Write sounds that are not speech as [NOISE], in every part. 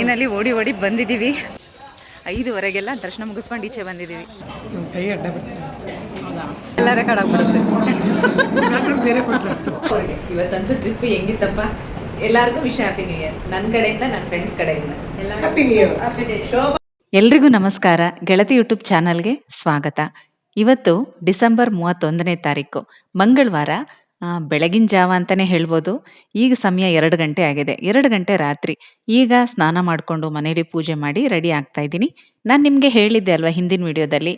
ಲೈನಲ್ಲಿ ಓಡಿ ಓಡಿ ಬಂದಿದ್ದೀವಿ. ಐದುವರೆಗೆಲ್ಲ ದರ್ಶನ ಮುಗಿಸ್ಕೊಂಡು ಈಚೆ ಬಂದಿದ್ದೀವಿ. ಎಲ್ಲ ರೆಕಾರ್ಡ್ ಆಗ್ಬಿಡುತ್ತೆ. ಇವತ್ತಂತೂ ಟ್ರಿಪ್ ಹೆಂಗಿತ್ತಪ್ಪ? ಎಲ್ಲರಿಗೂ ವಿಶ್ ಹ್ಯಾಪಿ ನ್ಯೂ ಇಯರ್ ನನ್ನ ಕಡೆಯಿಂದ ನನ್ನ ಫ್ರೆಂಡ್ಸ್ ಕಡೆಯಿಂದ. ಹ್ಯಾಪಿ ನ್ಯೂ ಇಯರ್ ಎಲ್ರಿಗೂ ನಮಸ್ಕಾರ. ಗೆಳತಿ ಯೂಟ್ಯೂಬ್ ಚಾನಲ್ಗೆ ಸ್ವಾಗತ. ಇವತ್ತು ಡಿಸೆಂಬರ್ ಮೂವತ್ತೊಂದನೇ ತಾರೀಕು. ಮಂಗಳವಾರ ಬೆಳಗಿನ ಜಾವ ಅಂತಾನೆ ಹೇಳ್ಬೋದು. ಈಗ ಸಮಯ ಎರಡು ಗಂಟೆ ಆಗಿದೆ. ಎರಡು ಗಂಟೆ ರಾತ್ರಿ. ಈಗ ಸ್ನಾನ ಮಾಡಿಕೊಂಡು ಮನೇಲಿ ಪೂಜೆ ಮಾಡಿ ರೆಡಿ ಆಗ್ತಾ ಇದ್ದೀನಿ. ನಾನು ನಿಮಗೆ ಹೇಳಿದ್ದೆ ಅಲ್ವಾ ಹಿಂದಿನ ವಿಡಿಯೋದಲ್ಲಿ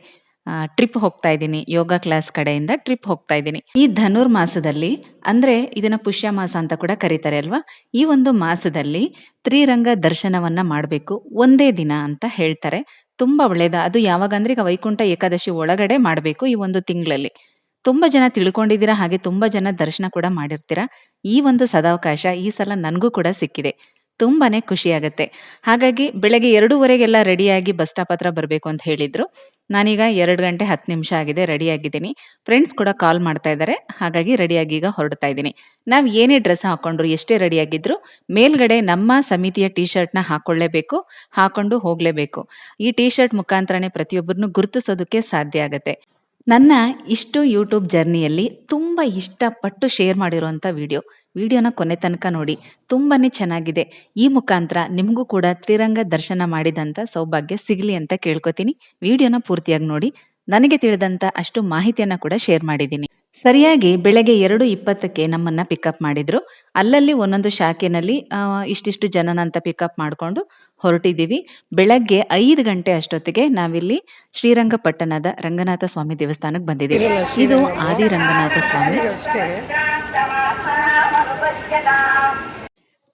ಟ್ರಿಪ್ ಹೋಗ್ತಾ ಇದ್ದೀನಿ. ಯೋಗ ಕ್ಲಾಸ್ ಕಡೆಯಿಂದ ಟ್ರಿಪ್ ಹೋಗ್ತಾ ಇದ್ದೀನಿ. ಈ ಧನುರ್ಮಾಸದಲ್ಲಿ, ಅಂದ್ರೆ ಇದನ್ನ ಪುಷ್ಯ ಮಾಸ ಅಂತ ಕೂಡ ಕರೀತಾರೆ ಅಲ್ವಾ? ಈ ಒಂದು ಮಾಸದಲ್ಲಿ ತ್ರಿರಂಗ ದರ್ಶನವನ್ನ ಮಾಡಬೇಕು. ಒಂದೇ ದಿನ ಅಂತ ಹೇಳ್ತಾರೆ. ತುಂಬಾ ಒಳ್ಳೇದ. ಅದು ಯಾವಾಗ ಅಂದ್ರೆ ಈಗ ವೈಕುಂಠ ಏಕಾದಶಿ ಒಳಗಡೆ ಮಾಡಬೇಕು ಈ ಒಂದು ತಿಂಗಳಲ್ಲಿ. ತುಂಬಾ ಜನ ತಿಳ್ಕೊಂಡಿದ್ದೀರಾ? ಹಾಗೆ ತುಂಬಾ ಜನ ದರ್ಶನ ಕೂಡ ಮಾಡಿರ್ತೀರಾ? ಈ ಒಂದು ಸದಾವಕಾಶ ಈ ಸಲ ನನಗೂ ಕೂಡ ಸಿಕ್ಕಿದೆ. ತುಂಬಾನೇ ಖುಷಿ ಆಗತ್ತೆ. ಹಾಗಾಗಿ ಬೆಳಗ್ಗೆ ಎರಡೂವರೆಗೆಲ್ಲ ರೆಡಿಯಾಗಿ ಬಸ್ ಸ್ಟಾಪ್ ಹತ್ರ ಬರಬೇಕು ಅಂತ ಹೇಳಿದ್ರು. ನಾನೀಗ ಎರಡು ಗಂಟೆ ಹತ್ತು ನಿಮಿಷ ಆಗಿದೆ ರೆಡಿ ಆಗಿದ್ದೀನಿ ಫ್ರೆಂಡ್ಸ್ ಕೂಡ ಕಾಲ್ ಮಾಡ್ತಾ ಇದ್ದಾರೆ. ಹಾಗಾಗಿ ರೆಡಿಯಾಗಿ ಈಗ ಹೊರಡ್ತಾ ಇದ್ದೀನಿ. ನಾವು ಏನೇ ಡ್ರೆಸ್ ಹಾಕೊಂಡ್ರು, ಎಷ್ಟೇ ರೆಡಿ ಆಗಿದ್ರು ಮೇಲ್ಗಡೆ ನಮ್ಮ ಸಮಿತಿಯ ಟಿ ಶರ್ಟ್ನ ಹಾಕೊಳ್ಳೇಬೇಕು, ಹಾಕೊಂಡು ಹೋಗ್ಲೇಬೇಕು. ಈ ಟಿ ಶರ್ಟ್ ಮುಖಾಂತರನೇ ಪ್ರತಿಯೊಬ್ಬರನ್ನು ಗುರುತಿಸೋದಕ್ಕೆ ಸಾಧ್ಯ ಆಗತ್ತೆ. ನನ್ನ ಇಷ್ಟು ಯೂಟ್ಯೂಬ್ ಜರ್ನಿಯಲ್ಲಿ ತುಂಬ ಇಷ್ಟಪಟ್ಟು ಶೇರ್ ಮಾಡಿರುವಂಥ ವಿಡಿಯೋ ವಿಡಿಯೋನ ಕೊನೆ ತನಕ ನೋಡಿ. ತುಂಬಾನೇ ಚೆನ್ನಾಗಿದೆ. ಈ ಮುಖಾಂತರ ನಿಮಗೂ ಕೂಡ ತ್ರಿರಂಗ ದರ್ಶನ ಮಾಡಿದಂಥ ಸೌಭಾಗ್ಯ ಸಿಗಲಿ ಅಂತ ಕೇಳ್ಕೊತೀನಿ. ವಿಡಿಯೋನ ಪೂರ್ತಿಯಾಗಿ ನೋಡಿ. ನನಗೆ ತಿಳಿದಂಥ ಅಷ್ಟು ಮಾಹಿತಿಯನ್ನ ಕೂಡ ಶೇರ್ ಮಾಡಿದ್ದೀನಿ. ಸರಿಯಾಗಿ ಬೆಳಗ್ಗೆ ಎರಡು ಇಪ್ಪತ್ತಕ್ಕೆ ನಮ್ಮನ್ನ ಪಿಕಪ್ ಮಾಡಿದ್ರು. ಅಲ್ಲಲ್ಲಿ ಒಂದೊಂದು ಶಾಖೆನಲ್ಲಿ ಇಷ್ಟಿಷ್ಟು ಜನನ ಅಂತ ಪಿಕಪ್ ಮಾಡಿಕೊಂಡು ಹೊರಟಿದ್ದೀವಿ ಬೆಳಗ್ಗೆ ಐದು ಗಂಟೆ ಅಷ್ಟೊತ್ತಿಗೆ ನಾವಿಲ್ಲಿ ಶ್ರೀರಂಗಪಟ್ಟಣದ ರಂಗನಾಥ ಸ್ವಾಮಿ ದೇವಸ್ಥಾನಕ್ಕೆ ಬಂದಿದ್ದೀವಿ. ಇದು ಆದಿ ರಂಗನಾಥ ಸ್ವಾಮಿ ಅಷ್ಟೇ.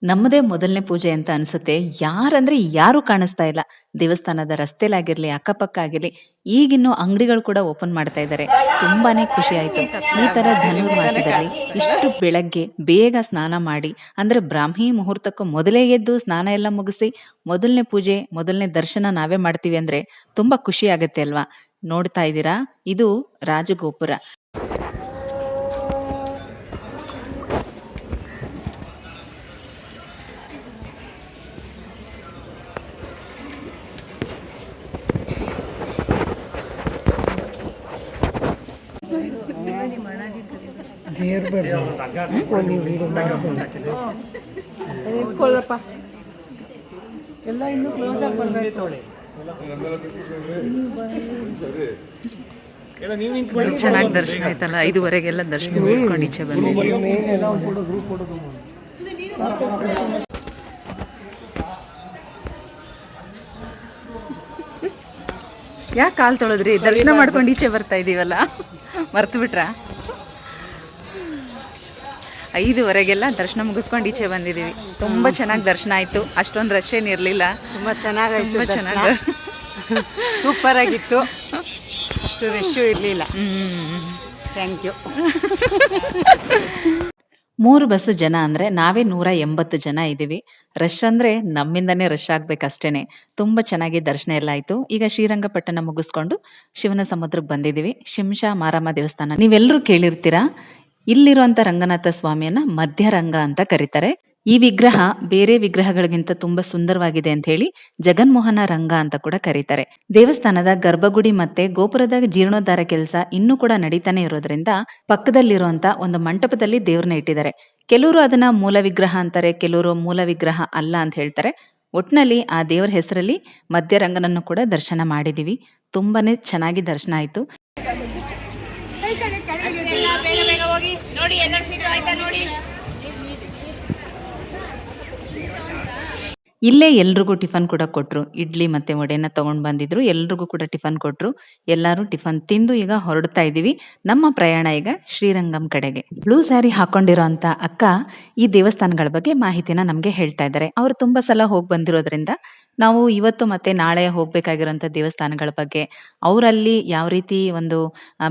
ನಮ್ಮದೇ ಮೊದಲನೇ ಪೂಜೆ ಅಂತ ಅನ್ಸುತ್ತೆ. ಯಾರಂದ್ರೆ ಯಾರು ಕಾಣಿಸ್ತಾ ಇಲ್ಲ. ದೇವಸ್ಥಾನದ ರಸ್ತೆಲಾಗಿರ್ಲಿ ಅಕ್ಕಪಕ್ಕ ಆಗಿರ್ಲಿ ಈಗಿನ್ನು ಅಂಗಡಿಗಳು ಕೂಡ ಓಪನ್ ಮಾಡ್ತಾ ಇದ್ದಾರೆ. ತುಂಬಾನೇ ಖುಷಿ ಆಯ್ತು. ಈ ತರ ಧನುರ್ಮಾಸದಲ್ಲಿ ಇಷ್ಟು ಬೆಳಗ್ಗೆ ಬೇಗ ಸ್ನಾನ ಮಾಡಿ, ಅಂದ್ರೆ ಬ್ರಾಹ್ಮಿ ಮುಹೂರ್ತಕ್ಕೂ ಮೊದಲೇ ಎದ್ದು ಸ್ನಾನ ಎಲ್ಲ ಮುಗಿಸಿ, ಮೊದಲನೇ ಪೂಜೆ, ಮೊದಲನೇ ದರ್ಶನ ನಾವೇ ಮಾಡ್ತೀವಿ ಅಂದ್ರೆ ತುಂಬಾ ಖುಷಿ ಆಗತ್ತೆ ಅಲ್ವಾ? ನೋಡ್ತಾ ಇದ್ದೀರಾ? ಇದು ರಾಜಗೋಪುರ. ಒಂದು ಇಟ್ಕೊಳ್ಳಪ್ಪ. ಎಲ್ಲ ಇನ್ನೂ ಕ್ಲೋಸ್ ಆಗಿ ಚೆನ್ನಾಗಿ ದರ್ಶನ ಆಯ್ತಲ್ಲ? ಐದುವರೆಗೆಲ್ಲ ದರ್ಶನ ಮುಗಿಸ್ಕೊಂಡು ಈಚೆ ಬಂದಿದ್ದೀವಿ ಯಾಕೆ ಕಾಲ್ ತೊಳೆದ್ರಿ? ದರ್ಶನ ಮಾಡ್ಕೊಂಡು ಈಚೆ ಬರ್ತಾ ಇದೀವಲ್ಲ? ಮರ್ತು ಬಿಟ್ರಾ ಐದುವರೆಗೆಲ್ಲ ದರ್ಶನ ಮುಗಿಸ್ಕೊಂಡು ಈಚೆ ಬಂದಿದ್ದೀವಿ. ತುಂಬ ಚೆನ್ನಾಗಿ ದರ್ಶನ ಆಯಿತು. ಅಷ್ಟೊಂದು ರಶ್ ಏನಿರಲಿಲ್ಲ ತುಂಬ ಚೆನ್ನಾಗಾಯ್ತು ತುಂಬ. ಚೆನ್ನಾಗಿ. ಸೂಪರ್ [LAUGHS] ಆಗಿತ್ತು. ಅಷ್ಟು ರಶ್ಶು ಇರಲಿಲ್ಲ. ಥ್ಯಾಂಕ್ ಯು ಮೂರು ಬಸ್ ಜನ ಅಂದ್ರೆ ನಾವೇ ನೂರ ಎಂಬತ್ತು ಜನ ಇದ್ದೀವಿ. ರಶ್ ಅಂದ್ರೆ ನಮ್ಮಿಂದನೇ ರಶ್ ಆಗ್ಬೇಕಷ್ಟೇನೆ. ತುಂಬಾ ಚೆನ್ನಾಗಿ ದರ್ಶನ ಎಲ್ಲ ಆಯ್ತು. ಈಗ ಶ್ರೀರಂಗಪಟ್ಟಣ ಮುಗಿಸ್ಕೊಂಡು ಶಿವನ ಸಮುದ್ರಕ್ಕೆ ಬಂದಿದ್ದೀವಿ. ಶಿಂಷಾ ಮಾರಮ್ಮ ದೇವಸ್ಥಾನ. ನೀವೆಲ್ಲರೂ ಕೇಳಿರ್ತೀರಾ? ಇಲ್ಲಿರುವಂತ ರಂಗನಾಥ ಸ್ವಾಮಿಯನ್ನ ಮಧ್ಯರಂಗ ಅಂತ ಕರೀತಾರೆ. ಈ ವಿಗ್ರಹ ಬೇರೆ ವಿಗ್ರಹಗಳಿಗಿಂತ ತುಂಬಾ ಸುಂದರವಾಗಿದೆ ಅಂತ ಹೇಳಿ ಜಗನ್ಮೋಹನ ರಂಗ ಅಂತ ಕೂಡ ಕರೀತಾರೆ. ದೇವಸ್ಥಾನದ ಗರ್ಭಗುಡಿ ಮತ್ತೆ ಗೋಪುರದ ಜೀರ್ಣೋದ್ಧಾರ ಕೆಲಸ ಇನ್ನೂ ಕೂಡ ನಡೀತಾನೆ ಇರೋದ್ರಿಂದ ಪಕ್ಕದಲ್ಲಿರುವಂತ ಒಂದು ಮಂಟಪದಲ್ಲಿ ದೇವ್ರನ್ನ ಇಟ್ಟಿದ್ದಾರೆ. ಕೆಲವರು ಅದನ್ನ ಮೂಲ ವಿಗ್ರಹ ಅಂತಾರೆ, ಕೆಲವರು ಮೂಲ ವಿಗ್ರಹ ಅಲ್ಲ ಅಂತ ಹೇಳ್ತಾರೆ. ಒಟ್ನಲ್ಲಿ ಆ ದೇವರ ಹೆಸರಲ್ಲಿ ಮಧ್ಯರಂಗನನ್ನು ಕೂಡ ದರ್ಶನ ಮಾಡಿದೀವಿ. ತುಂಬಾನೇ ಚೆನ್ನಾಗಿ ದರ್ಶನ ಆಯ್ತು. ನೋಡಿ ಎನ್ ಆರ್ ಸಿ ಆಯ್ತಾ ನೋಡಿ. ಇಲ್ಲೇ ಎಲ್ರಿಗೂ ಟಿಫನ್ ಕೂಡ ಕೊಟ್ರು. ಇಡ್ಲಿ ಮತ್ತೆ ವಡೆನ ತಗೊಂಡ್ ಬಂದಿದ್ರು. ಎಲ್ರಿಗೂ ಕೂಡ ಟಿಫನ್ ಕೊಟ್ರು. ಎಲ್ಲಾರು ಟಿಫನ್ ತಿಂದು ಈಗ ಹೊರಡ್ತಾ ಇದೀವಿ. ನಮ್ಮ ಪ್ರಯಾಣ ಈಗ ಶ್ರೀರಂಗಂ ಕಡೆಗೆ. ಬ್ಲೂ ಸ್ಯಾರಿ ಹಾಕೊಂಡಿರೋಂತ ಅಕ್ಕ ಈ ದೇವಸ್ಥಾನಗಳ ಬಗ್ಗೆ ಮಾಹಿತಿನ ನಮ್ಗೆ ಹೇಳ್ತಾ ಇದ್ದಾರೆ. ಅವ್ರು ತುಂಬಾ ಸಲ ಹೋಗಿ ಬಂದಿರೋದ್ರಿಂದ ನಾವು ಇವತ್ತು ಮತ್ತೆ ನಾಳೆ ಹೋಗ್ಬೇಕಾಗಿರೋಂಥ ದೇವಸ್ಥಾನಗಳ ಬಗ್ಗೆ, ಅವರಲ್ಲಿ ಯಾವ ರೀತಿ ಒಂದು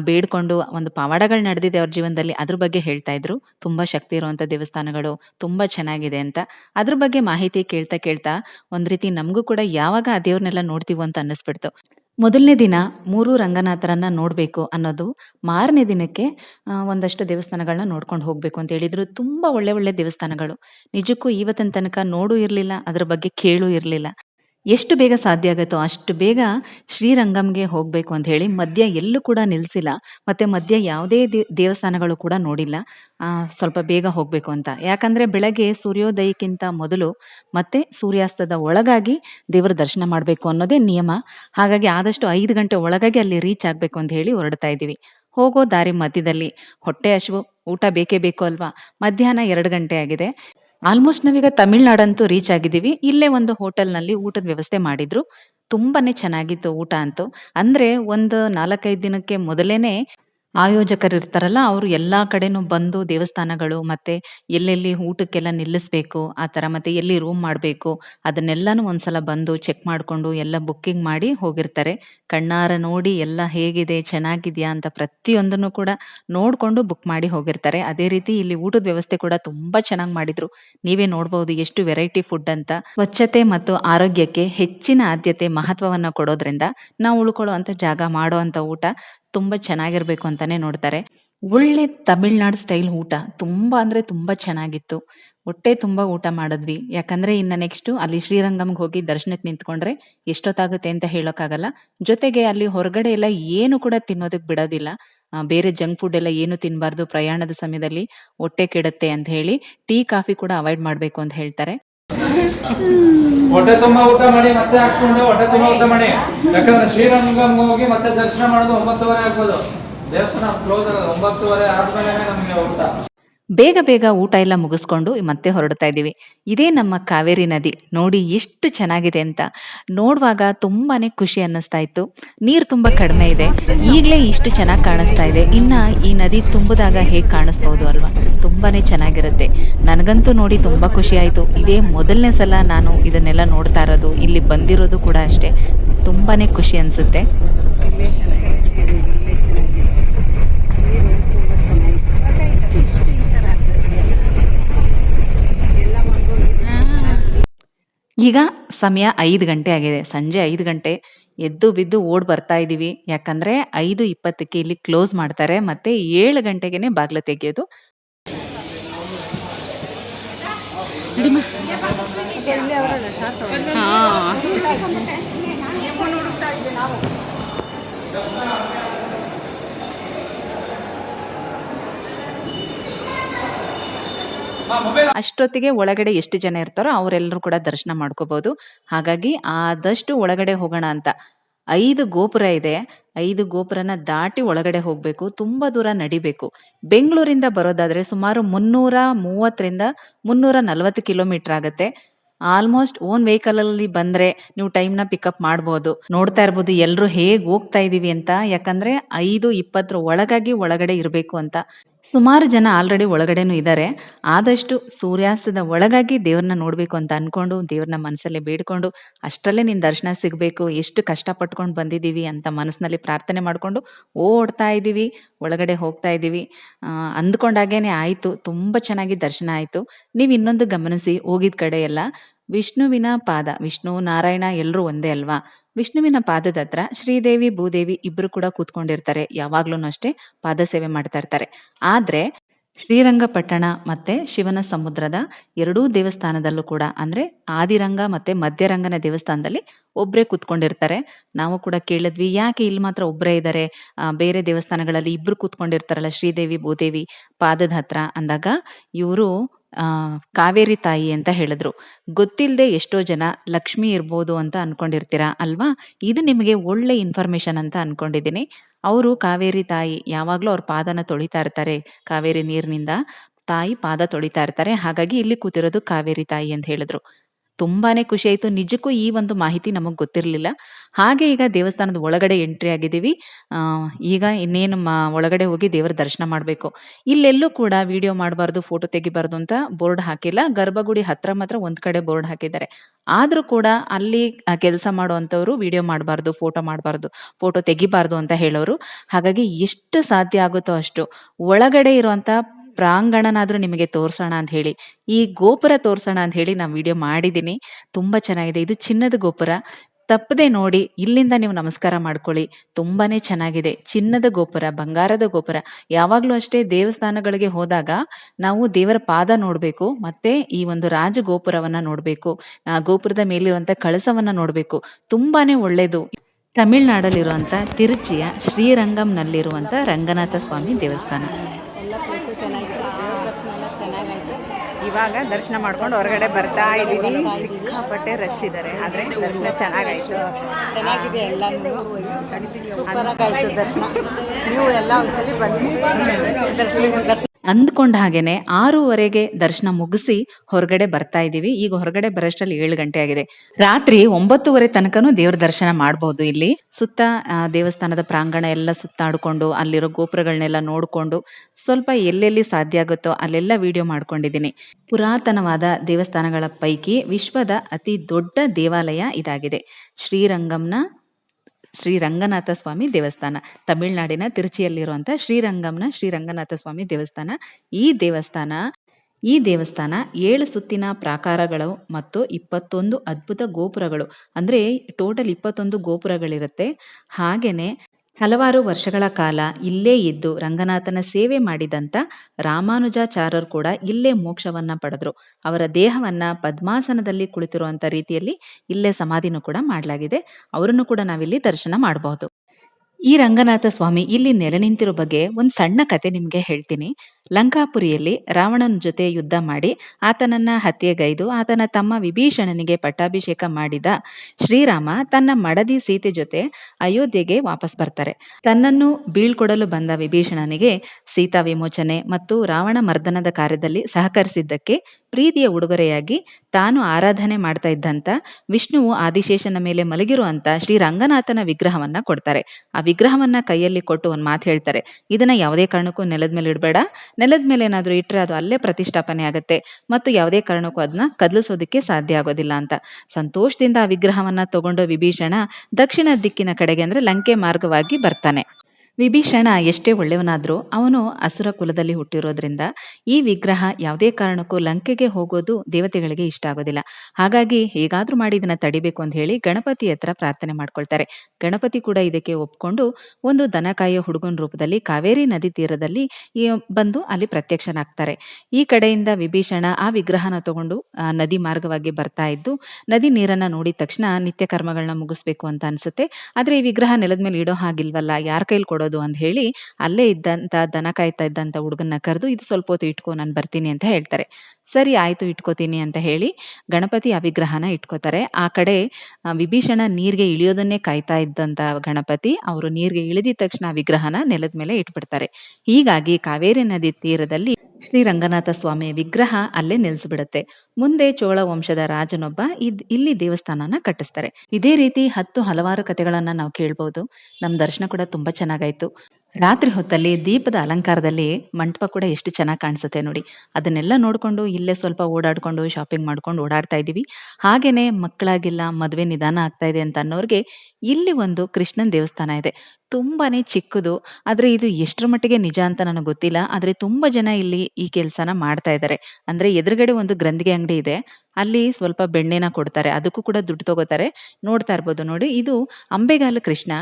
ಬೇಡ್ಕೊಂಡು ಒಂದು ಪವಾಡಗಳು ನಡೆದಿದೆ ಅವ್ರ ಜೀವನದಲ್ಲಿ ಅದ್ರ ಬಗ್ಗೆ ಹೇಳ್ತಾ ಇದ್ರು. ತುಂಬಾ ಶಕ್ತಿ ಇರುವಂತ ದೇವಸ್ಥಾನಗಳು ತುಂಬಾ ಚೆನ್ನಾಗಿದೆ ಅಂತ. ಅದ್ರ ಬಗ್ಗೆ ಮಾಹಿತಿ ಕೇಳ್ತಾ ಕೇಳ್ತಾ ಒಂದ್ ರೀತಿ ನಮಗೂ ಕೂಡ ಯಾವಾಗ ಆ ದೇವ್ರನ್ನೆಲ್ಲ ನೋಡ್ತೀವೋ ಅಂತ ಅನ್ನಿಸ್ಬಿಡ್ತು. ಮೊದಲನೇ ದಿನ ಮೂರು ರಂಗನಾಥರನ್ನ ನೋಡಬೇಕು ಅನ್ನೋದು, ಮಾರನೇ ದಿನಕ್ಕೆ ಒಂದಷ್ಟು ದೇವಸ್ಥಾನಗಳನ್ನ ನೋಡ್ಕೊಂಡು ಹೋಗ್ಬೇಕು ಅಂತ ಹೇಳಿದ್ರು. ತುಂಬಾ ಒಳ್ಳೆ ಒಳ್ಳೆ ದೇವಸ್ಥಾನಗಳು. ನಿಜಕ್ಕೂ ಇವತ್ತಿನ ತನಕ ನೋಡು ಇರಲಿಲ್ಲ, ಅದ್ರ ಬಗ್ಗೆ ಕೇಳು ಇರಲಿಲ್ಲ. ಎಷ್ಟು ಬೇಗ ಸಾಧ್ಯ ಆಗುತ್ತೋ ಅಷ್ಟು ಬೇಗ ಶ್ರೀರಂಗಂಗೆ ಹೋಗಬೇಕು ಅಂತ ಹೇಳಿ ಮಧ್ಯ ಎಲ್ಲೂ ಕೂಡ ನಿಲ್ಲಿಸಿಲ್ಲ ಮತ್ತೆ ಮಧ್ಯ ಯಾವುದೇ ದೇವಸ್ಥಾನಗಳು ಕೂಡ ನೋಡಿಲ್ಲ. ಸ್ವಲ್ಪ ಬೇಗ ಹೋಗಬೇಕು ಅಂತ. ಯಾಕಂದ್ರೆ ಬೆಳಗ್ಗೆ ಸೂರ್ಯೋದಯಕ್ಕಿಂತ ಮೊದಲು ಮತ್ತೆ ಸೂರ್ಯಾಸ್ತದ ಒಳಗಾಗಿ ದೇವರ ದರ್ಶನ ಮಾಡಬೇಕು ಅನ್ನೋದೇ ನಿಯಮ. ಹಾಗಾಗಿ ಆದಷ್ಟು ಐದು ಗಂಟೆ ಒಳಗಾಗಿ ಅಲ್ಲಿ ರೀಚ್ ಆಗಬೇಕು ಅಂತ ಹೇಳಿ ಹೊರಡ್ತಾ ಇದ್ದೀವಿ. ಹೋಗೋ ದಾರಿ ಮಧ್ಯದಲ್ಲಿ ಹೊಟ್ಟೆ ಹಸಿವು, ಊಟ ಬೇಕೇ ಬೇಕು ಅಲ್ವಾ? ಮಧ್ಯಾಹ್ನ ಎರಡು ಗಂಟೆ ಆಗಿದೆ. ಆಲ್ಮೋಸ್ಟ್ ನಾವೀಗ ತಮಿಳ್ನಾಡಂತೂ ರೀಚ್ ಆಗಿದ್ದೀವಿ. ಇಲ್ಲೇ ಒಂದು ಹೋಟೆಲ್ನಲ್ಲಿ ಊಟದ ವ್ಯವಸ್ಥೆ ಮಾಡಿದ್ರು. ತುಂಬಾನೇ ಚೆನ್ನಾಗಿತ್ತು ಊಟ ಅಂತೂ. ಅಂದ್ರೆ ಒಂದು ನಾಲ್ಕೈದು ದಿನಕ್ಕೆ ಮೊದಲೇನೆ ಆಯೋಜಕರು ಇರ್ತಾರಲ್ಲ ಅವರು ಎಲ್ಲಾ ಕಡೆನೂ ಬಂದು ದೇವಸ್ಥಾನಗಳು ಮತ್ತೆ ಎಲ್ಲೆಲ್ಲಿ ಊಟಕ್ಕೆಲ್ಲ ನಿಲ್ಲಿಸ್ಬೇಕು, ಆ ತರ ಮತ್ತೆ ಎಲ್ಲಿ ರೂಮ್ ಮಾಡಬೇಕು, ಅದನ್ನೆಲ್ಲಾನು ಒಂದ್ಸಲ ಬಂದು ಚೆಕ್ ಮಾಡ್ಕೊಂಡು ಎಲ್ಲ ಬುಕ್ಕಿಂಗ್ ಮಾಡಿ ಹೋಗಿರ್ತಾರೆ. ಕಣ್ಣಾರ ನೋಡಿ ಎಲ್ಲ ಹೇಗಿದೆ, ಚೆನ್ನಾಗಿದೆಯಾ ಅಂತ ಪ್ರತಿಯೊಂದನ್ನು ಕೂಡ ನೋಡ್ಕೊಂಡು ಬುಕ್ ಮಾಡಿ ಹೋಗಿರ್ತಾರೆ. ಅದೇ ರೀತಿ ಇಲ್ಲಿ ಊಟದ ವ್ಯವಸ್ಥೆ ಕೂಡ ತುಂಬಾ ಚೆನ್ನಾಗಿ ಮಾಡಿದ್ರು. ನೀವೇ ನೋಡಬಹುದು ಎಷ್ಟು ವೆರೈಟಿ ಫುಡ್ ಅಂತ. ಸ್ವಚ್ಛತೆ ಮತ್ತು ಆರೋಗ್ಯಕ್ಕೆ ಹೆಚ್ಚಿನ ಆದ್ಯತೆ ಮಹತ್ವವನ್ನ ಕೊಡೋದ್ರಿಂದ ನಾವು ಉಳ್ಕೊಳ್ಳುವಂತ ಜಾಗ, ಮಾಡುವಂತ ಊಟ ತುಂಬಾ ಚೆನ್ನಾಗಿರ್ಬೇಕು ಅಂತಾನೆ ನೋಡ್ತಾರೆ. ಒಳ್ಳೆ ತಮಿಳ್ನಾಡು ಸ್ಟೈಲ್ ಊಟ ತುಂಬ ಅಂದ್ರೆ ತುಂಬ ಚೆನ್ನಾಗಿತ್ತು. ಹೊಟ್ಟೆ ತುಂಬ ಊಟ ಮಾಡಿದ್ವಿ. ಯಾಕಂದ್ರೆ ಇನ್ನ ನೆಕ್ಸ್ಟ್ ಅಲ್ಲಿ ಶ್ರೀರಂಗಮ್ಗೆ ಹೋಗಿ ದರ್ಶನಕ್ಕೆ ನಿಂತ್ಕೊಂಡ್ರೆ ಎಷ್ಟೊತ್ತಾಗುತ್ತೆ ಅಂತ ಹೇಳೋಕ್ಕಾಗಲ್ಲ. ಜೊತೆಗೆ ಅಲ್ಲಿ ಹೊರಗಡೆ ಎಲ್ಲ ಏನು ಕೂಡ ತಿನ್ನೋದಕ್ಕೆ ಬಿಡೋದಿಲ್ಲ. ಬೇರೆ ಜಂಕ್ ಫುಡ್ ಎಲ್ಲ ಏನು ತಿನ್ನಬಾರ್ದು ಪ್ರಯಾಣದ ಸಮಯದಲ್ಲಿ ಹೊಟ್ಟೆ ಕೆಡುತ್ತೆ ಅಂತ ಹೇಳಿ ಟೀ, ಕಾಫಿ ಕೂಡ ಅವಾಯ್ಡ್ ಮಾಡಬೇಕು ಅಂತ ಹೇಳ್ತಾರೆ. ಹೊಟ್ಟೆ ತುಂಬ ಊಟ ಮಾಡಿ ಮತ್ತೆ ಹಾಕ್ಸ್ಕೊಂಡು ಹೊಟ್ಟೆ ತುಂಬ ಊಟ ಮಾಡಿ. ಯಾಕಂದ್ರೆ ಶ್ರೀರಂಗಂ ಹೋಗಿ ಮತ್ತೆ ದರ್ಶನ ಮಾಡೋದು ಒಂಬತ್ತುವರೆ ಆಗ್ಬೋದು. ದೇವಸ್ಥಾನ ಕ್ಲೋಸ್ ಆಗೋದು ಒಂಬತ್ತುವರೆ ಆದ್ಮೇಲೆ ನಮ್ಗೆ ಊಟ. ಬೇಗ ಬೇಗ ಊಟ ಎಲ್ಲ ಮುಗಿಸ್ಕೊಂಡು ಮತ್ತೆ ಹೊರಡ್ತಾ ಇದ್ದೀವಿ. ಇದೇ ನಮ್ಮ ಕಾವೇರಿ ನದಿ. ನೋಡಿ ಎಷ್ಟು ಚೆನ್ನಾಗಿದೆ ಅಂತ. ನೋಡುವಾಗ ತುಂಬಾನೇ ಖುಷಿ ಅನ್ನಿಸ್ತಾ ಇತ್ತು. ನೀರು ತುಂಬ ಕಡಿಮೆ ಇದೆ. ಈಗಲೇ ಇಷ್ಟು ಚೆನ್ನಾಗಿ ಕಾಣಿಸ್ತಾ ಇದೆ. ಇನ್ನ ಈ ನದಿ ತುಂಬಿದಾಗ ಹೇಗೆ ಕಾಣಿಸ್ಬೋದು ಅಲ್ವಾ? ತುಂಬಾನೇ ಚೆನ್ನಾಗಿರುತ್ತೆ. ನನಗಂತೂ ನೋಡಿ ತುಂಬ ಖುಷಿ ಆಯಿತು. ಇದೇ ಮೊದಲನೇ ಸಲ ನಾನು ಇದನ್ನೆಲ್ಲ ನೋಡ್ತಾ ಇರೋದು, ಇಲ್ಲಿ ಬಂದಿರೋದು ಕೂಡ ಅಷ್ಟೇ. ತುಂಬಾನೇ ಖುಷಿ ಅನಿಸುತ್ತೆ. ಈಗ ಸಮಯ ಐದು ಗಂಟೆ ಆಗಿದೆ ಸಂಜೆ ಐದು ಗಂಟೆ ಎದ್ದು ಬಿದ್ದು ಓಡ್ ಬರ್ತಾ ಇದೀವಿ ಯಾಕಂದ್ರೆ ಐದು ಇಪ್ಪತ್ತಕ್ಕೆ ಇಲ್ಲಿ ಕ್ಲೋಸ್ ಮಾಡ್ತಾರೆ ಮತ್ತೆ ಏಳು ಗಂಟೆಗೆನೆ ಬಾಗಿಲು ತೆಗೆಯೋದು ಅಷ್ಟೊತ್ತಿಗೆ ಒಳಗಡೆ ಎಷ್ಟು ಜನ ಇರ್ತಾರೋ ಅವರೆಲ್ಲರೂ ಕೂಡ ದರ್ಶನ ಮಾಡ್ಕೋಬಹುದು ಹಾಗಾಗಿ ಆದಷ್ಟು ಒಳಗಡೆ ಹೋಗೋಣ ಅಂತ. ಐದು ಗೋಪುರ ಇದೆ. ಐದು ಗೋಪುರನ ದಾಟಿ ಒಳಗಡೆ ಹೋಗ್ಬೇಕು. ತುಂಬಾ ದೂರ ನಡಿಬೇಕು. ಬೆಂಗಳೂರಿಂದ ಬರೋದಾದ್ರೆ ಸುಮಾರು ಮುನ್ನೂರ ಮೂವತ್ತರಿಂದ ಮುನ್ನೂರ ನಲವತ್ತು ಕಿಲೋಮೀಟರ್ ಆಗತ್ತೆ. ಆಲ್ಮೋಸ್ಟ್ ಓನ್ ವೆಹಿಕಲ್ ಅಲ್ಲಿ ಬಂದ್ರೆ ನೀವು ಟೈಮ್ನ ಪಿಕಪ್ ಮಾಡಬಹುದು ನೋಡ್ತಾ ಇರ್ಬೋದು ಎಲ್ಲರೂ ಹೇಗ್ ಹೋಗ್ತಾ ಇದೀವಿ ಅಂತ. ಯಾಕಂದ್ರೆ ಐದು ಇಪ್ಪತ್ತರ ಒಳಗಾಗಿ ಒಳಗಡೆ ಇರಬೇಕು ಅಂತ. ಸುಮಾರು ಜನ ಆಲ್ರೆಡಿ ಒಳಗಡೆನೂ ಇದ್ದಾರೆ ಆದಷ್ಟು ಸೂರ್ಯಾಸ್ತದ ಒಳಗಾಗಿ ದೇವ್ರನ್ನ ನೋಡಬೇಕು ಅಂತ ಅನ್ಕೊಂಡು, ದೇವ್ರನ್ನ ಮನಸ್ಸಲ್ಲಿ ಬೇಡ್ಕೊಂಡು, ಅಷ್ಟರಲ್ಲೇ ನಿನ್ನ ದರ್ಶನ ಸಿಗಬೇಕು, ಎಷ್ಟು ಕಷ್ಟ ಪಟ್ಕೊಂಡು ಬಂದಿದೀವಿ ಅಂತ ಮನಸ್ಸಿನಲ್ಲಿ ಪ್ರಾರ್ಥನೆ ಮಾಡಿಕೊಂಡು ಓಡ್ತಾ ಇದ್ದೀವಿ, ಒಳಗಡೆ ಹೋಗ್ತಾ ಇದ್ದೀವಿ. ಅಂದ್ಕೊಂಡಾಗೇನೆ ಆಯ್ತು, ತುಂಬಾ ಚೆನ್ನಾಗಿ ದರ್ಶನ ಆಯಿತು. ನೀವು ಇನ್ನೊಂದು ಗಮನಿಸಿ, ಹೋಗಿದ ಕಡೆ ಎಲ್ಲ. ವಿಷ್ಣುವಿನ ಪಾದ, ವಿಷ್ಣು, ನಾರಾಯಣ ಎಲ್ಲರೂ ಒಂದೇ ಅಲ್ವಾ? ವಿಷ್ಣುವಿನ ಪಾದದ ಹತ್ರ ಶ್ರೀದೇವಿ, ಭೂದೇವಿ ಇಬ್ರು ಕೂಡ ಕೂತ್ಕೊಂಡಿರ್ತಾರೆ. ಯಾವಾಗ್ಲೂ ಅಷ್ಟೇ ಪಾದ ಸೇವೆ ಮಾಡ್ತಾ ಇರ್ತಾರೆ. ಆದ್ರೆ ಶ್ರೀರಂಗಪಟ್ಟಣ ಮತ್ತೆ ಶಿವನ ಸಮುದ್ರದ ಎರಡೂ ದೇವಸ್ಥಾನದಲ್ಲೂ ಕೂಡ, ಅಂದ್ರೆ ಆದಿರಂಗ ಮತ್ತೆ ಮಧ್ಯರಂಗನ ದೇವಸ್ಥಾನದಲ್ಲಿ ಒಬ್ರೇ ಕೂತ್ಕೊಂಡಿರ್ತಾರೆ. ನಾವು ಕೂಡ ಕೇಳಿದ್ವಿ, ಯಾಕೆ ಇಲ್ಲಿ ಮಾತ್ರ ಒಬ್ರೇ ಇದ್ದಾರೆ ಬೇರೆ ದೇವಸ್ಥಾನಗಳಲ್ಲಿ ಇಬ್ರು ಕೂತ್ಕೊಂಡಿರ್ತಾರಲ್ಲ ಶ್ರೀದೇವಿ, ಭೂದೇವಿ ಪಾದದ ಹತ್ರ ಅಂದಾಗ ಇವರು ಕಾವೇರಿ ತಾಯಿ ಅಂತ ಹೇಳಿದ್ರು. ಗೊತ್ತಿಲ್ಲದೆ ಎಷ್ಟೋ ಜನ ಲಕ್ಷ್ಮಿ ಇರ್ಬೋದು ಅಂತ ಅನ್ಕೊಂಡಿರ್ತೀರಾ ಅಲ್ವಾ? ಇದು ನಿಮಗೆ ಒಳ್ಳೆ ಇನ್ಫಾರ್ಮೇಶನ್ ಅಂತ ಅನ್ಕೊಂಡಿದ್ದೀನಿ. ಅವರು ಕಾವೇರಿ ತಾಯಿ, ಯಾವಾಗಲೂ ಅವ್ರ ಪಾದನ ತೊಳಿತಾ ಇರ್ತಾರೆ ಕಾವೇರಿ ನೀರಿನಿಂದ. ತಾಯಿ ಪಾದ ತೊಳಿತಾ ಇರ್ತಾರೆ. ಹಾಗಾಗಿ ಇಲ್ಲಿ ಕೂತಿರೋದು ಕಾವೇರಿ ತಾಯಿ ಅಂತ ಹೇಳಿದ್ರು. ತುಂಬಾನೇ ಖುಷಿ ಆಯ್ತು. ನಿಜಕ್ಕೂ ಈ ಒಂದು ಮಾಹಿತಿ ನಮಗ್ ಗೊತ್ತಿರಲಿಲ್ಲ. ಹಾಗೆ ಈಗ ದೇವಸ್ಥಾನದ ಒಳಗಡೆ ಎಂಟ್ರಿ ಆಗಿದ್ದೀವಿ. ಈಗ ಇನ್ನೇನು ಮಾ, ಒಳಗಡೆ ಹೋಗಿ ದೇವರ ದರ್ಶನ ಮಾಡ್ಬೇಕು. ಇಲ್ಲೆಲ್ಲೂ ಕೂಡ ವಿಡಿಯೋ ಮಾಡಬಾರ್ದು, ಫೋಟೋ ತೆಗಿಬಾರ್ದು ಅಂತ ಬೋರ್ಡ್ ಹಾಕಿಲ್ಲ. ಗರ್ಭಗುಡಿ ಹತ್ರ ಮಾತ್ರ ಒಂದ್ ಕಡೆ ಬೋರ್ಡ್ ಹಾಕಿದ್ದಾರೆ. ಆದ್ರೂ ಕೂಡ ಅಲ್ಲಿ ಕೆಲಸ ಮಾಡುವಂತವ್ರು ವಿಡಿಯೋ ಮಾಡಬಾರ್ದು, ಫೋಟೋ ಮಾಡಬಾರ್ದು, ಫೋಟೋ ತೆಗಿಬಾರ್ದು ಅಂತ ಹೇಳೋರು. ಹಾಗಾಗಿ ಎಷ್ಟು ಸಾಧ್ಯ ಆಗುತ್ತೋ ಅಷ್ಟು ಒಳಗಡೆ ಇರುವಂತ ಪ್ರಾಂಗಣನಾದ್ರೂ ನಿಮಗೆ ತೋರ್ಸೋಣ ಅಂತ ಹೇಳಿ. ಈ ಗೋಪುರ ತೋರ್ಸೋಣ ಅಂತ ಹೇಳಿ ನಾನು ವಿಡಿಯೋ ಮಾಡಿದ್ದೀನಿ ತುಂಬಾ ಚೆನ್ನಾಗಿದೆ. ಇದು ಚಿನ್ನದ ಗೋಪುರ. ತಪ್ಪದೆ ನೋಡಿ ಇಲ್ಲಿಂದ ನೀವು ನಮಸ್ಕಾರ ಮಾಡ್ಕೊಳ್ಳಿ. ತುಂಬಾನೇ ಚೆನ್ನಾಗಿದೆ. ಚಿನ್ನದ ಗೋಪುರ, ಬಂಗಾರದ ಗೋಪುರ. ಯಾವಾಗಲೂ ಅಷ್ಟೇ ದೇವಸ್ಥಾನಗಳಿಗೆ ಹೋದಾಗ ನಾವು ದೇವರ ಪಾದ ನೋಡಬೇಕು, ಮತ್ತೆ ಈ ಒಂದು ರಾಜ ಗೋಪುರವನ್ನ ನೋಡಬೇಕು ಗೋಪುರದ ಮೇಲಿರುವಂತ ಕಳಸವನ್ನ ನೋಡಬೇಕು. ತುಂಬಾನೇ ಒಳ್ಳೆಯದು. ತಮಿಳ್ನಾಡಲ್ಲಿರುವಂತ ತಿರುಚಿಯ ಶ್ರೀರಂಗಂನಲ್ಲಿರುವಂತ ರಂಗನಾಥ ಸ್ವಾಮಿ ದೇವಸ್ಥಾನ. ಇವಾಗ ದರ್ಶನ ಮಾಡ್ಕೊಂಡು ಹೊರಗಡೆ ಬರ್ತಾ ಇದ್ದೀವಿ. ಸಿಕ್ಕಾಪಟ್ಟೆ ರಶ್ ಇದ್ದಾರೆ. ಆದರೆ ದರ್ಶನ ಚೆನ್ನಾಗಾಯ್ತು. ಚೆನ್ನಾಗಿದೆ ಎಲ್ಲನೂ. ದರ್ಶನ. ನೀವು ಎಲ್ಲ ಒಂದ್ಸಲಿ ಬನ್ನಿ. ದರ್ಶನ ಅಂದ್ಕೊಂಡ ಹಾಗೇನೆ ಆರೂವರೆಗೆ ದರ್ಶನ ಮುಗಿಸಿ ಹೊರಗಡೆ ಬರ್ತಾ ಇದ್ದೀವಿ. ಈಗ ಹೊರಗಡೆ ಬರೋಷ್ಟರಲ್ಲಿ ಏಳು ಗಂಟೆ ಆಗಿದೆ. ರಾತ್ರಿ ಒಂಬತ್ತುವರೆ ತನಕನೂ ದೇವ್ರ ದರ್ಶನ ಮಾಡಬಹುದು ಇಲ್ಲಿ. ಸುತ್ತ ದೇವಸ್ಥಾನದ ಪ್ರಾಂಗಣ ಎಲ್ಲ ಸುತ್ತಾಡ್ಕೊಂಡು, ಅಲ್ಲಿರೋ ಗೋಪುರಗಳನ್ನೆಲ್ಲ ನೋಡಿಕೊಂಡು ಸ್ವಲ್ಪ ಎಲ್ಲೆಲ್ಲಿ ಸಾಧ್ಯ ಆಗುತ್ತೋ ಅಲ್ಲೆಲ್ಲ ವಿಡಿಯೋ ಮಾಡ್ಕೊಂಡಿದ್ದೀನಿ. ಪುರಾತನವಾದ ದೇವಸ್ಥಾನಗಳ ಪೈಕಿ ವಿಶ್ವದ ಅತಿ ದೊಡ್ಡ ದೇವಾಲಯ ಇದಾಗಿದೆ. ಶ್ರೀರಂಗಂನ ಶ್ರೀ ರಂಗನಾಥ ಸ್ವಾಮಿ ದೇವಸ್ಥಾನ. ತಮಿಳುನಾಡಿನ ತಿರುಚಿಯಲ್ಲಿರುವಂಥ ಶ್ರೀರಂಗಂನ ಶ್ರೀ ರಂಗನಾಥ ಸ್ವಾಮಿ ದೇವಸ್ಥಾನ. ಈ ದೇವಸ್ಥಾನ ಈ ದೇವಸ್ಥಾನ ಏಳು ಸುತ್ತಿನ ಪ್ರಾಕಾರಗಳು ಮತ್ತು ಇಪ್ಪತ್ತೊಂದು ಅದ್ಭುತ ಗೋಪುರಗಳು. ಅಂದ್ರೆ ಟೋಟಲ್ ಇಪ್ಪತ್ತೊಂದು ಗೋಪುರಗಳಿರುತ್ತೆ. ಹಾಗೇನೆ ಹಲವಾರು ವರ್ಷಗಳ ಕಾಲ ಇಲ್ಲೇ ಇದ್ದು ರಂಗನಾಥನ ಸೇವೆ ಮಾಡಿದಂತ ರಾಮಾನುಜಾಚಾರ್ಯರು ಕೂಡ ಇಲ್ಲೇ ಮೋಕ್ಷವನ್ನ ಪಡೆದ್ರು. ಅವರ ದೇಹವನ್ನ ಪದ್ಮಾಸನದಲ್ಲಿ ಕುಳಿತಿರುವಂತ ರೀತಿಯಲ್ಲಿ ಇಲ್ಲೇ ಸಮಾಧಿನೂ ಕೂಡ ಮಾಡಲಾಗಿದೆ. ಅವರನ್ನು ಕೂಡ ನಾವಿಲ್ಲಿ ದರ್ಶನ ಮಾಡಬಹುದು. ಈ ರಂಗನಾಥ ಸ್ವಾಮಿ ಇಲ್ಲಿ ನೆಲೆ ನಿಂತಿರೋ ಬಗ್ಗೆ ಒಂದು ಸಣ್ಣ ಕತೆ ನಿಮಗೆ ಹೇಳ್ತೀನಿ. ಲಂಕಾಪುರಿಯಲ್ಲಿ ರಾವಣನ ಜೊತೆ ಯುದ್ಧ ಮಾಡಿ ಆತನನ್ನ ಹತ್ಯೆಗೈದು ಆತನ ತಮ್ಮ ವಿಭೀಷಣನಿಗೆ ಪಟ್ಟಾಭಿಷೇಕ ಮಾಡಿದ ಶ್ರೀರಾಮ ತನ್ನ ಮಡದಿ ಸೀತೆ ಜೊತೆ ಅಯೋಧ್ಯೆಗೆ ವಾಪಸ್ ಬರ್ತಾರೆ. ತನ್ನನ್ನು ಬೀಳ್ಕೊಡಲು ಬಂದ ವಿಭೀಷಣನಿಗೆ ಸೀತಾ ವಿಮೋಚನೆ ಮತ್ತು ರಾವಣ ಮರ್ದನದ ಕಾರ್ಯದಲ್ಲಿ ಸಹಕರಿಸಿದ್ದಕ್ಕೆ ಪ್ರೀತಿಯ ಉಡುಗೊರೆಯಾಗಿ ತಾನು ಆರಾಧನೆ ಮಾಡ್ತಾ ಇದ್ದಂತ ವಿಷ್ಣುವು ಆದಿಶೇಷನ ಮೇಲೆ ಮಲಗಿರುವಂತ ಶ್ರೀ ರಂಗನಾಥನ ವಿಗ್ರಹವನ್ನ ಕೊಡ್ತಾರೆ. ವಿಗ್ರಹವನ್ನ ಕೈಯಲ್ಲಿ ಕೊಟ್ಟು ಒಂದು ಮಾತು ಹೇಳ್ತಾರೆ. ಇದನ್ನ ಯಾವುದೇ ಕಾರಣಕ್ಕೂ ನೆಲದ ಮೇಲೆ ಇಡಬೇಡ. ನೆಲದ ಮೇಲೆ ಏನಾದರೂ ಇಟ್ಟರೆ ಅದು ಅಲ್ಲೇ ಪ್ರತಿಷ್ಠಾಪನೆ ಆಗುತ್ತೆ. ಮತ್ತು ಯಾವುದೇ ಕಾರಣಕ್ಕೂ ಅದನ್ನ ಕದಲಿಸೋದಕ್ಕೆ ಸಾಧ್ಯ ಆಗೋದಿಲ್ಲ ಅಂತ. ಸಂತೋಷದಿಂದ ಆ ವಿಗ್ರಹವನ್ನ ತಗೊಂಡು ವಿಭೀಷಣ ದಕ್ಷಿಣ ದಿಕ್ಕಿನ ಕಡೆಗೆ ಅಂದ್ರೆ ಲಂಕೆ ಮಾರ್ಗವಾಗಿ ಬರ್ತಾನೆ. ವಿಭೀಷಣ ಎಷ್ಟೇ ಒಳ್ಳೆಯವನಾದರೂ ಅವನು ಅಸುರ ಕುಲದಲ್ಲಿ ಹುಟ್ಟಿರೋದ್ರಿಂದ ಈ ವಿಗ್ರಹ ಯಾವುದೇ ಕಾರಣಕ್ಕೂ ಲಂಕೆಗೆ ಹೋಗೋದು ದೇವತೆಗಳಿಗೆ ಇಷ್ಟ ಆಗೋದಿಲ್ಲ. ಹಾಗಾಗಿ ಹೇಗಾದ್ರೂ ಮಾಡಿ ಇದನ್ನ ತಡಿಬೇಕು ಅಂತ ಹೇಳಿ ಗಣಪತಿ ಹತ್ರ ಪ್ರಾರ್ಥನೆ ಮಾಡ್ಕೊಳ್ತಾರೆ. ಗಣಪತಿ ಕೂಡ ಇದಕ್ಕೆ ಒಪ್ಕೊಂಡು ಒಂದು ದನ ಕಾಯೋ ಹುಡುಗನ ರೂಪದಲ್ಲಿ ಕಾವೇರಿ ನದಿ ತೀರದಲ್ಲಿ ಬಂದು ಅಲ್ಲಿ ಪ್ರತ್ಯಕ್ಷನಾಗ್ತಾರೆ. ಈ ಕಡೆಯಿಂದ ವಿಭೀಷಣ ಆ ವಿಗ್ರಹನ ತಗೊಂಡು ನದಿ ಮಾರ್ಗವಾಗಿ ಬರ್ತಾ ಇದ್ದು ನದಿ ನೀರನ್ನ ನೋಡಿದ ತಕ್ಷಣ ನಿತ್ಯ ಕರ್ಮಗಳನ್ನ ಮುಗಿಸ್ಬೇಕು ಅಂತ ಅನ್ಸುತ್ತೆ. ಆದ್ರೆ ಈ ವಿಗ್ರಹ ನೆಲದ ಮೇಲೆ ಇಡೋ ಹಾಗಿಲ್ವಲ್ಲ? ಯಾರ ಕೈಲಿ ಕೊಡೋದು? ಅಂತ ಹೇಳಿ ಅಲ್ಲೇ ಇದ್ದಂತ, ದನ ಕಾಯ್ತಾ ಇದ್ದಂತ ಹುಡುಗನ್ನ ಕರೆದು ಇದು ಸ್ವಲ್ಪ ಹೊತ್ತು ಇಟ್ಕೋ, ನಾನು ಬರ್ತೀನಿ ಅಂತ ಹೇಳ್ತಾರೆ. ಸರಿ, ಆಯ್ತು, ಇಟ್ಕೋತೀನಿ ಅಂತ ಹೇಳಿ ಗಣಪತಿ ವಿಗ್ರಹನ ಇಟ್ಕೋತಾರೆ. ಆ ಕಡೆ ವಿಭೀಷಣ ನೀರ್ಗೆ ಇಳಿಯೋದನ್ನೇ ಕಾಯ್ತಾ ಇದ್ದಂತ ಗಣಪತಿ ಅವರು ನೀರಿಗೆ ಇಳಿದಿದ ತಕ್ಷಣ ವಿಗ್ರಹನ ನೆಲದ ಮೇಲೆ ಇಟ್ಬಿಡ್ತಾರೆ. ಹೀಗಾಗಿ ಕಾವೇರಿ ನದಿ ತೀರದಲ್ಲಿ ಶ್ರೀ ರಂಗನಾಥ ಸ್ವಾಮಿ ವಿಗ್ರಹ ಅಲ್ಲೇ ನಿಲ್ಸಿಬಿಡುತ್ತೆ. ಮುಂದೆ ಚೋಳ ವಂಶದ ರಾಜನೊಬ್ಬ ಇಲ್ಲಿ ದೇವಸ್ಥಾನನ ಕಟ್ಟಿಸ್ತಾರೆ. ಇದೇ ರೀತಿ ಹತ್ತು ಹಲವಾರು ಕಥೆಗಳನ್ನ ನಾವು ಕೇಳ್ಬಹುದು ನಮ್ಮ ದರ್ಶನ ಕೂಡ ತುಂಬಾ ಚೆನ್ನಾಗಾಯ್ತು. ರಾತ್ರಿ ಹೊತ್ತಲ್ಲಿ ದೀಪದ ಅಲಂಕಾರದಲ್ಲಿ ಮಂಟಪ ಕೂಡ ಎಷ್ಟು ಚೆನ್ನಾಗಿ ಕಾಣಿಸುತ್ತೆ ನೋಡಿ. ಅದನ್ನೆಲ್ಲ ನೋಡ್ಕೊಂಡು ಇಲ್ಲೇ ಸ್ವಲ್ಪ ಓಡಾಡಿಕೊಂಡು ಶಾಪಿಂಗ್ ಮಾಡ್ಕೊಂಡು ಓಡಾಡ್ತಾ ಇದ್ದೀವಿ. ಹಾಗೇನೆ ಮಕ್ಕಳಾಗಿಲ್ಲ, ಮದುವೆ ನಿಧಾನ ಆಗ್ತಾ ಇದೆ ಅಂತ ಅನ್ನೋರಿಗೆ ಇಲ್ಲಿ ಒಂದು ಕೃಷ್ಣನ್ ದೇವಸ್ಥಾನ ಇದೆ. ತುಂಬಾನೇ ಚಿಕ್ಕದು, ಆದ್ರೆ ಇದು ಎಷ್ಟರ ಮಟ್ಟಿಗೆ ನಿಜ ಅಂತ ನನಗೆ ಗೊತ್ತಿಲ್ಲ. ಆದ್ರೆ ತುಂಬಾ ಜನ ಇಲ್ಲಿ ಈ ಕೆಲಸನ ಮಾಡ್ತಾ ಇದ್ದಾರೆ. ಅಂದ್ರೆ ಎದುರುಗಡೆ ಒಂದು ಗ್ರಂಥಿಗೆ ಅಂಗಡಿ ಇದೆ. ಅಲ್ಲಿ ಸ್ವಲ್ಪ ಬೆಣ್ಣೆನ ಕೊಡ್ತಾರೆ. ಅದಕ್ಕೂ ಕೂಡ ದುಡ್ಡು ತಗೋತಾರೆ. ನೋಡ್ತಾ ಇರ್ಬೋದು ನೋಡಿ, ಇದು ಅಂಬೆಗಾಲು ಕೃಷ್ಣ.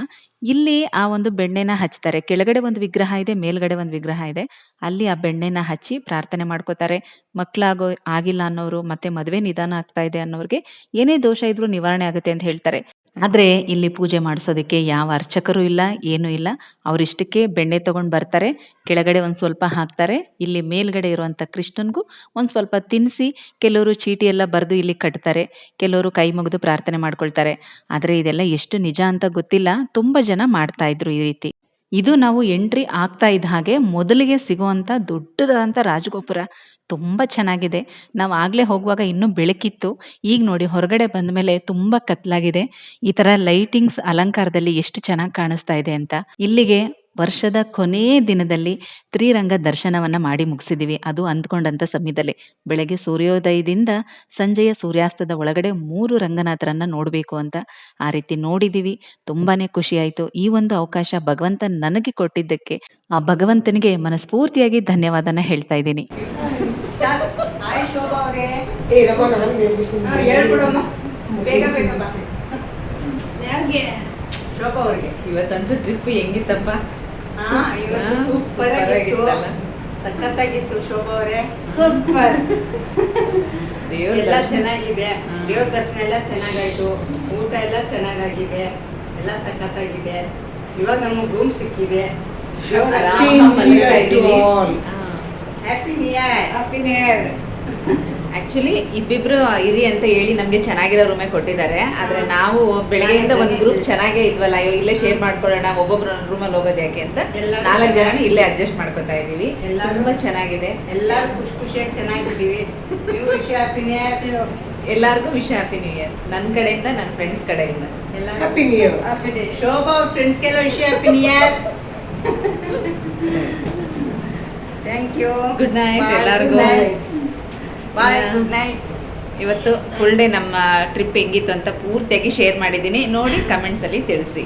ಇಲ್ಲಿ ಆ ಒಂದು ಬೆಣ್ಣೆನ ಹಚ್ತಾರೆ. ಕೆಳಗಡೆ ಒಂದು ವಿಗ್ರಹ ಇದೆ, ಮೇಲ್ಗಡೆ ಒಂದು ವಿಗ್ರಹ ಇದೆ. ಅಲ್ಲಿ ಆ ಬೆಣ್ಣೆನ ಹಚ್ಚಿ ಪ್ರಾರ್ಥನೆ ಮಾಡ್ಕೋತಾರೆ. ಮಕ್ಕಳಾಗೋ ಆಗಿಲ್ಲ ಅನ್ನೋರು ಮತ್ತೆ ಮದುವೆ ನಿಧಾನ ಆಗ್ತಾ ಇದೆ ಅನ್ನೋರಿಗೆ ಏನೇ ದೋಷ ಇದ್ರೂ ನಿವಾರಣೆ ಆಗುತ್ತೆ ಅಂತ ಹೇಳ್ತಾರೆ. ಆದ್ರೆ ಇಲ್ಲಿ ಪೂಜೆ ಮಾಡಿಸೋದಕ್ಕೆ ಯಾವ ಅರ್ಚಕರು ಇಲ್ಲ, ಏನೂ ಇಲ್ಲ. ಅವರಿಷ್ಟಕ್ಕೆ ಬೆಣ್ಣೆ ತಗೊಂಡ್ ಬರ್ತಾರೆ, ಕೆಳಗಡೆ ಒಂದು ಸ್ವಲ್ಪ ಹಾಕ್ತಾರೆ, ಇಲ್ಲಿ ಮೇಲ್ಗಡೆ ಇರುವಂಥ ಕೃಷ್ಣನ್ಗೂ ಒಂದ್ ಸ್ವಲ್ಪ ತಿನ್ನಿಸಿ ಕೆಲವರು ಚೀಟಿ ಎಲ್ಲ ಬರೆದು ಇಲ್ಲಿ ಕಟ್ತಾರೆ, ಕೆಲವರು ಕೈ ಮುಗಿದು ಪ್ರಾರ್ಥನೆ ಮಾಡ್ಕೊಳ್ತಾರೆ. ಆದರೆ ಇದೆಲ್ಲ ಎಷ್ಟು ನಿಜ ಅಂತ ಗೊತ್ತಿಲ್ಲ, ತುಂಬಾ ಜನ ಮಾಡ್ತಾ ಇದ್ರು ಈ ರೀತಿ. ಇದು ನಾವು ಎಂಟ್ರಿ ಆಗ್ತಾ ಇದ್ದ ಹಾಗೆ ಮೊದಲಿಗೆ ಸಿಗುವಂತ ದೊಡ್ಡದಾದಂಥ ರಾಜಗೋಪುರ ತುಂಬಾ ಚೆನ್ನಾಗಿದೆ. ನಾವು ಆಗಲೇ ಹೋಗುವಾಗ ಇನ್ನೂ ಬೆಳಕಿತ್ತು. ಈಗ ನೋಡಿ ಹೊರಗಡೆ ಬಂದ ಮೇಲೆ ತುಂಬ ಕತ್ಲಾಗಿದೆ. ಈ ತರ ಲೈಟಿಂಗ್ಸ್ ಅಲಂಕಾರದಲ್ಲಿ ಎಷ್ಟು ಚೆನ್ನಾಗಿ ಕಾಣಿಸ್ತಾ ಇದೆ ಅಂತ. ಇಲ್ಲಿಗೆ ವರ್ಷದ ಕೊನೆಯ ದಿನದಲ್ಲಿ ತ್ರಿರಂಗ ದರ್ಶನವನ್ನ ಮಾಡಿ ಮುಗಿಸಿದೀವಿ. ಅದು ಅಂದ್ಕೊಂಡಂತ ಸಮಯದಲ್ಲಿ ಬೆಳಗ್ಗೆ ಸೂರ್ಯೋದಯದಿಂದ ಸಂಜೆಯ ಸೂರ್ಯಾಸ್ತದ ಒಳಗಡೆ ಮೂರು ರಂಗನಾಥರನ್ನ ನೋಡಬೇಕು ಅಂತ ಆ ರೀತಿ ನೋಡಿದೀವಿ. ತುಂಬಾನೇ ಖುಷಿ ಆಯ್ತು ಈ ಒಂದು ಅವಕಾಶ ಭಗವಂತ ನನಗೆ ಕೊಟ್ಟಿದ್ದಕ್ಕೆ ಆ ಭಗವಂತನಿಗೆ ಮನಸ್ಫೂರ್ತಿಯಾಗಿ ಧನ್ಯವಾದನ ಹೇಳ್ತಾ ಇದ್ದೀನಿ ಆಯ್ ಶೋಭಾ ಅವರೇ ಏ ರಮ್ಮ ನಾನು ಹೇಳ್ಬಿಡ್ತೀನಿ ಹೇಳ್ಬಿಡಮ್ಮ ಬೇಗ ಬೇಗ ಬಾ ಶೋಭಾ ಅವ್ರಿಗೆ ಇವತ್ತಂತೂ ಟ್ರಿಪ್ ಹೆಂಗಿತ್ತಪ್ಪ? ಹಾ, ಇವತ್ತು ಸೂಪರ್ ಆಗಿತ್ತು ಆಗಿತ್ತಲ್ಲ? ಸಖತ್ತಾಗಿತ್ತು ಶೋಭಾ ಅವರೇ. ಸೂಪರ್. ಎಲ್ಲ ಚೆನ್ನಾಗಿದೆ. ದೇವ್ರ ದರ್ಶನ ಎಲ್ಲ ಚೆನ್ನಾಗಾಯ್ತು. ಊಟ ಎಲ್ಲ ಚೆನ್ನಾಗಾಗಿದೆ. ಎಲ್ಲ ಸಖತ್ತಾಗಿದೆ. ಇವಾಗ ನಮಗೆ ರೂಮ್ ಸಿಕ್ಕಿದೆ. Happy new year happy new year actually ಇಬ್ಬಿಬ್ರು ಇರಿ ಅಂತ ಹೇಳಿ ನಮ್ಗೆ ಚೆನ್ನಾಗಿರೋ ರೂಮೇ ಕೊಟ್ಟಿದ್ದಾರೆ. ಆದ್ರೆ ನಾವು ಬೆಳಗ್ಗೆಯಿಂದ ಒಂದ್ ಗ್ರೂಪ್ ಚೆನ್ನಾಗೇ ಇದ್ವಲ್ಲ ಅಯ್ಯೋ ಇಲ್ಲೇ ಶೇರ್ ಮಾಡ್ಕೊಳ್ಳೋಣ ಒಬ್ಬೊಬ್ರು ರೂಮಲ್ಲಿ ಹೋಗೋದು ಯಾಕೆ ಅಂತ ನಾಲ್ಕು ಜನ ಇಲ್ಲೇ ಅಡ್ಜಸ್ಟ್ ಮಾಡ್ಕೊತಾ ಇದೀವಿ ತುಂಬ ತುಂಬಾ ಚೆನ್ನಾಗಿದೆ. ಎಲ್ಲರೂ ಖುಷಿ ಖುಷಿಯಾಗಿ ಚೆನ್ನಾಗಿದ್ದೀವಿ. ಎಲ್ಲರಿಗೂ ವಿಶ್ ಹ್ಯಾಪಿ ನ್ಯೂ ಇಯರ್ ನನ್ನ ಕಡೆಯಿಂದ ನನ್ನ ಫ್ರೆಂಡ್ಸ್ ಕಡೆಯಿಂದ. Happy new year happy day Shobha ಅವ್ರ ಫ್ರೆಂಡ್ಸ್ಗೆಲ್ಲ wish happy new year thank you good night ಎಲ್ಲಾರ್ಗೂ. ಬಾಯ್ ಗುಡ್ ನೈಟ್ ಇವತ್ತು ಫುಲ್ ಡೇ ನಮ್ಮ ಟ್ರಿಪ್ ಹೆಂಗಿತ್ತು ಅಂತ ಪೂರ್ತಿಯಾಗಿ ಶೇರ್ ಮಾಡಿದ್ದೀನಿ. ನೋಡಿ ಕಮೆಂಟ್ಸಲ್ಲಿ ತಿಳಿಸಿ.